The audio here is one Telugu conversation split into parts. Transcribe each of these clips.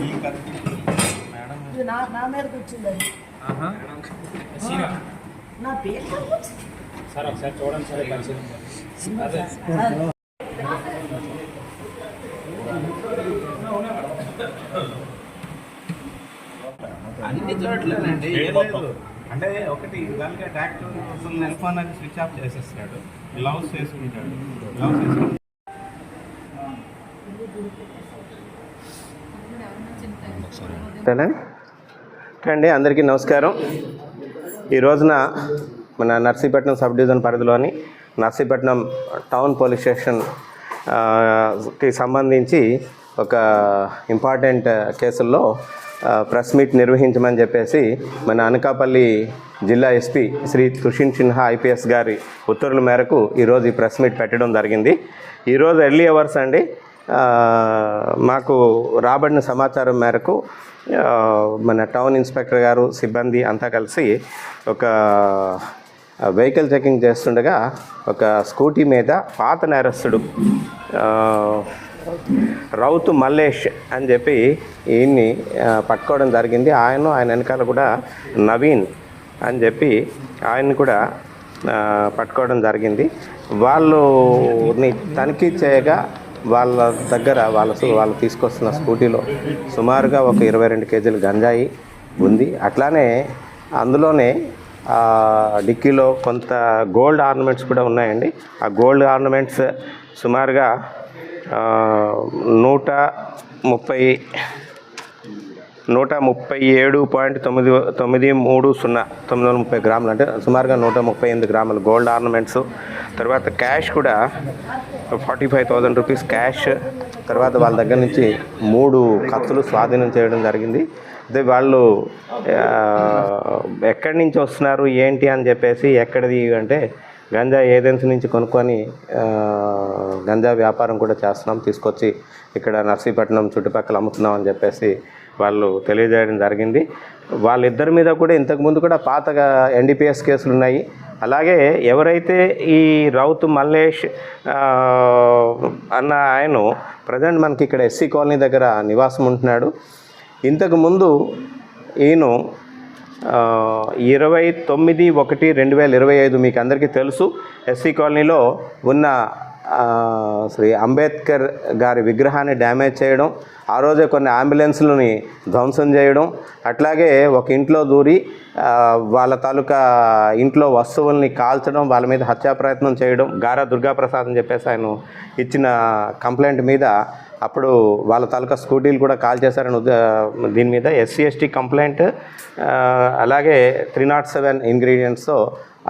ఈ కత్తి మేడం ఇది నా నా మీదకి వచ్చింది అది నా పేరు సార్ ఒకసారి చూడండి సార్ పరిశీలించండి అన్ని చోట్లనండి. అంటే ఒకటి దానికి ట్రాక్టర్ నెలఫోన్ అది స్విచ్ ఆఫ్ చేసేస్తాడు. గ్లౌస్ వేసుకుంటాడు. గ్లౌస్ వేసుకుంటాడు. అండి అందరికీ నమస్కారం. ఈ రోజున మన నర్సీపట్నం సబ్ డివిజన్ పరిధిలోని నర్సీపట్నం టౌన్ పోలీస్ స్టేషన్కి సంబంధించి ఒక ఇంపార్టెంట్ కేసుల్లో ప్రెస్ మీట్ నిర్వహించమని చెప్పేసి మన అనకాపల్లి జిల్లా ఎస్పీ శ్రీ తుషిన్ సిన్హా ఐపీఎస్ గారి ఉత్తర్వుల మేరకు ఈరోజు ఈ ప్రెస్ మీట్ పెట్టడం జరిగింది. ఈరోజు ఎర్లీ అవర్స్ అండి. మాకు రాబడిన సమాచారం మేరకు మన టౌన్ ఇన్స్పెక్టర్ గారు సిబ్బంది అంతా కలిసి ఒక వెహికల్ చెకింగ్ చేస్తుండగా ఒక స్కూటీ మీద పాత నేరస్తుడు రౌతు మల్లేష్ అని చెప్పి ఈయన్ని పట్టుకోవడం జరిగింది. ఆయన ఆయన వెనకాల కూడా నవీన్ అని చెప్పి ఆయన్ని కూడా పట్టుకోవడం జరిగింది. వాళ్ళని తనిఖీ చేయగా వాళ్ళ దగ్గర వాళ్ళ సు- వాళ్ళు తీసుకొస్తున్న స్కూటీలో సుమారుగా ఒక ఇరవై రెండు కేజీలు గంజాయి ఉంది. అట్లానే అందులోనే డిక్కీలో కొంత గోల్డ్ ఆర్నమెంట్స్ కూడా ఉన్నాయండి. ఆ గోల్డ్ ఆర్నమెంట్స్ సుమారుగా నూట ముప్పై నూట ముప్పై ఏడు పాయింట్ తొమ్మిది తొమ్మిది మూడు సున్నా తొమ్మిది వందల ముప్పై గ్రాములు అంటే సుమారుగా నూట ముప్పై ఎనిమిది గ్రాములు గోల్డ్ ఆర్నమెంట్స్. తర్వాత క్యాష్ కూడా forty five thousand rupees cash తర్వాత వాళ్ళ దగ్గర నుంచి మూడు కత్తులు స్వాధీనం చేయడం జరిగింది. అదే వాళ్ళు ఎక్కడి నుంచి వస్తున్నారు ఏంటి అని చెప్పేసి ఎక్కడిది అంటే గంజా ఏజెన్సీ నుంచి కొనుక్కొని గంజా వ్యాపారం కూడా చేస్తున్నాం తీసుకొచ్చి ఇక్కడ నర్సీపట్నం చుట్టుపక్కల అమ్ముతున్నాం అని చెప్పేసి వాళ్ళు తెలియజేయడం జరిగింది. వాళ్ళిద్దరి మీద కూడా ఇంతకుముందు కూడా పాతగా ఎన్డీపీఎస్ కేసులు ఉన్నాయి. అలాగే ఎవరైతే ఈ రౌత్ మల్లేష్ అన్న ఆయన ప్రజెంట్ మనకి ఇక్కడ ఎస్సీ కాలనీ దగ్గర నివాసం ఉంటున్నాడు. ఇంతకుముందు ఈయన ఇరవై తొమ్మిది ఒకటి రెండు వేల ఇరవై ఐదు మీకు అందరికీ తెలుసు. ఎస్సీ కాలనీలో ఉన్న శ్రీ అంబేద్కర్ గారి విగ్రహాన్ని డ్యామేజ్ చేయడం ఆ రోజే కొన్ని అంబులెన్స్లని ధ్వంసం చేయడం అట్లాగే ఒక ఇంట్లో దూరి వాళ్ళ తాలూకా ఇంట్లో వస్తువుల్ని కాల్చడం వాళ్ళ మీద హత్యా ప్రయత్నం చేయడం గారా దుర్గాప్రసాద్ అని చెప్పేసి ఆయన ఇచ్చిన కంప్లైంట్ మీద అప్పుడు వాళ్ళ తాలూకా స్కూటీలు కూడా కాల్ చేశారని దీని మీద ఎస్సీ ఎస్టీ కంప్లైంట్ అలాగే త్రీ నాట్ సెవెన్ ఇంగ్రీడియంట్స్తో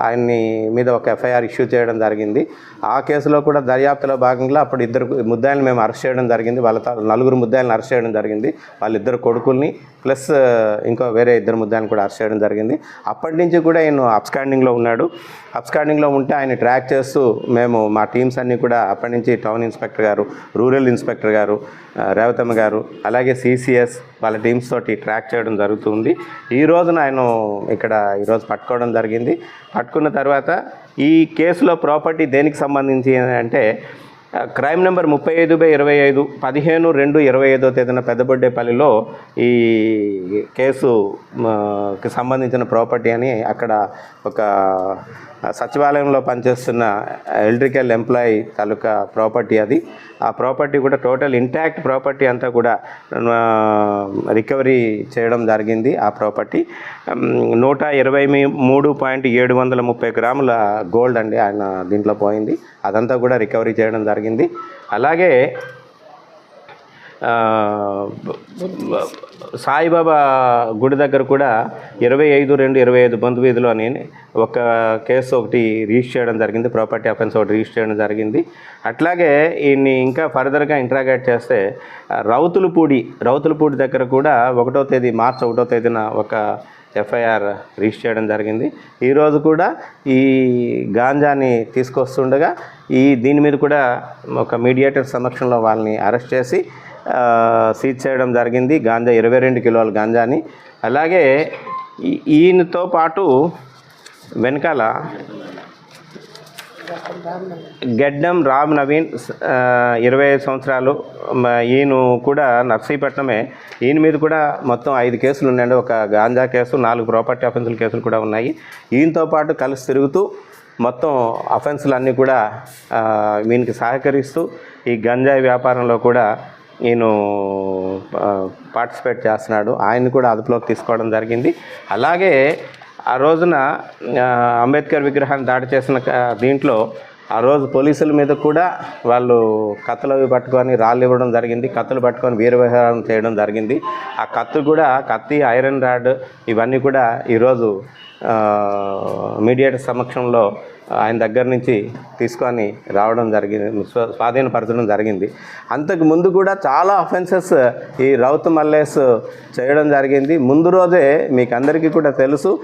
ఆయన్ని మీద ఒక ఎఫ్ఐఆర్ ఇష్యూ చేయడం జరిగింది. ఆ కేసులో కూడా దర్యాప్తులో భాగంగా అప్పుడు ఇద్దరు ముద్దాయిలను మేము అరెస్ట్ చేయడం జరిగింది. వాళ్ళ నలుగురు ముద్దాయిలను అరెస్ట్ చేయడం జరిగింది. వాళ్ళిద్దరు కొడుకుల్ని ప్లస్ ఇంకో వేరే ఇద్దరు ముద్దాయిలను కూడా అరెస్ట్ చేయడం జరిగింది. అప్పటి నుంచి కూడా ఆయన అప్స్కాండింగ్లో ఉన్నాడు. అప్స్కాండింగ్లో ఉంటే ఆయన ట్రాక్ చేస్తూ మేము మా టీమ్స్ అన్నీ కూడా అప్పటి నుంచి టౌన్ ఇన్స్పెక్టర్ గారు రూరల్ ఇన్స్పెక్టర్ గారు రేవతమ్మ గారు అలాగే సిసిఎస్ వాళ్ళ టీమ్స్ తోటి ట్రాక్ చేయడం జరుగుతుంది. ఈ రోజున ఆయన ఇక్కడ ఈరోజు పట్టుకోవడం జరిగింది. పట్టుకున్న తర్వాత ఈ కేసులో ప్రాపర్టీ దేనికి సంబంధించి అంటే క్రైమ్ నెంబర్ ముప్పై ఐదు బై ఇరవై ఐదు పదిహేను రెండు ఇరవై ఐదో తేదీన పెద్దబొడ్డేపల్లిలో ఈ కేసు సంబంధించిన ప్రాపర్టీ అని అక్కడ ఒక సచివాలయంలో పనిచేస్తున్న ఎలక్ట్రికల్ ఎంప్లాయీ తాలూకా ప్రాపర్టీ అది. ఆ ప్రాపర్టీ కూడా టోటల్ ఇంటాక్ట్ ప్రాపర్టీ అంతా కూడా రికవరీ చేయడం జరిగింది ఆ ప్రాపర్టీ. నూట ఇరవై మీ- మూడు పాయింట్ ఏడు వందల ముప్పై గ్రాముల గోల్డ్ అండి ఆయన దీంట్లో పోయింది. అదంతా కూడా రికవరీ చేయడం జరిగింది. అలాగే సాయిబాబా గుడి దగ్గర కూడా ఇరవై ఐదు రెండు ఇరవై ఐదు బంధు వీధిలో అని ఒక కేసు ఒకటి రిజిస్టర్ చేయడం జరిగింది. ప్రాపర్టీ అఫెన్స్ ఒకటి రిజిస్టర్ చేయడం జరిగింది. అట్లాగే ఈయన్ని ఇంకా ఫర్దర్గా ఇంట్రాగేట్ చేస్తే రౌతులపూడి రౌతులపూడి దగ్గర కూడా ఒకటో తేదీ మార్చి ఒకటో తేదీన ఒక ఎఫ్ఐఆర్ రిజిస్టర్ చేయడం జరిగింది. ఈరోజు కూడా ఈ గాంజాని తీసుకొస్తుండగా ఈ దీని మీద కూడా ఒక మీడియేటర్ సమక్షంలో వాళ్ళని అరెస్ట్ చేసి సీజ్ చేయడం జరిగింది. గాంజా ఇరవై రెండు కిలోల గాంజాని. అలాగే ఈయనతో పాటు వెనకాల గెడ్డం రామ్ నవీన్ ఇరవై ఐదు సంవత్సరాలు ఈయన కూడా నర్సీపట్నమే. ఈయన మీద కూడా మొత్తం ఐదు కేసులు ఉన్నాయండి. ఒక గాంజా కేసు నాలుగు ప్రాపర్టీ అఫెన్సుల కేసులు కూడా ఉన్నాయి. ఈయనతో పాటు కలిసి తిరుగుతూ మొత్తం అఫెన్సులు అన్నీ కూడా వీనికి సహకరిస్తూ ఈ గంజాయి వ్యాపారంలో కూడా ఈయన పార్టిసిపేట్ చేస్తున్నాడు. ఆయన్ని కూడా అదుపులోకి తీసుకోవడం జరిగింది. అలాగే ఆ రోజున అంబేద్కర్ విగ్రహాన్ని దాడి చేసిన దీంట్లో ఆ రోజు పోలీసుల మీద కూడా వాళ్ళు కత్తులు అవి పట్టుకొని రాళ్ళు ఇవ్వడం జరిగింది. కత్తులు పట్టుకొని వీరవిహారం చేయడం జరిగింది. ఆ కత్తు కూడా కత్తి ఐరన్ రాడ్ ఇవన్నీ కూడా ఈరోజు ఆ, మీడియేటర్ సమక్షంలో ఆయన దగ్గర నుంచి తీసుకొని రావడం జరిగింది స్వాధీనపరచడం జరిగింది. అంతకు ముందు కూడా చాలా అఫెన్సెస్ ఈ రౌత్ మల్లేస్ చేయడం జరిగింది. ముందు రోజే మీకు అందరికీ కూడా తెలుసు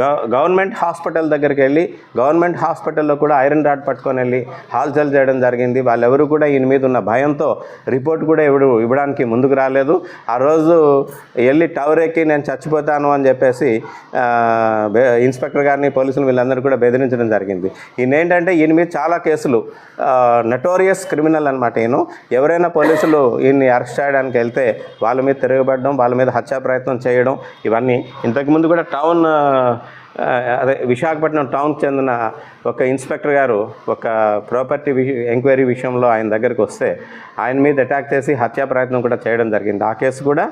గవ- గవర్నమెంట్ హాస్పిటల్ దగ్గరికి వెళ్ళి గవర్నమెంట్ హాస్పిటల్లో కూడా ఐరన్ రాడ్ పట్టుకొని వెళ్ళి హాల్చల్ చేయడం జరిగింది. వాళ్ళెవరు కూడా ఈయన మీద ఉన్న భయంతో రిపోర్ట్ కూడా ఇవ్వడు ఇవ్వడానికి ముందుకు రాలేదు. ఆ రోజు వెళ్ళి టవర్ ఎక్కి నేను చచ్చిపోతాను అని చెప్పేసి ఇన్స్పెక్టర్ గారిని పోలీసులు వీళ్ళందరూ కూడా బెదిరించడం జరిగింది. ఈయన ఏంటంటే ఈయన మీద చాలా కేసులు నటోరియస్ క్రిమినల్ అనమాట ఈయన. ఎవరైనా పోలీసులు ఈయన్ని అరెస్ట్ చేయడానికి వెళ్తే వాళ్ళ మీద తిరగబడడం వాళ్ళ మీద హత్యా ప్రయత్నం చేయడం ఇవన్నీ. ఇంతకుముందు కూడా టౌన్ అదే విశాఖపట్నం టౌన్కి చెందిన ఒక ఇన్స్పెక్టర్ గారు ఒక ప్రాపర్టీ ఎంక్వైరీ విషయంలో ఆయన దగ్గరికి వస్తే ఆయన మీద అటాక్ చేసి హత్యా ప్రయత్నం కూడా చేయడం జరిగింది. ఆ కేసు కూడా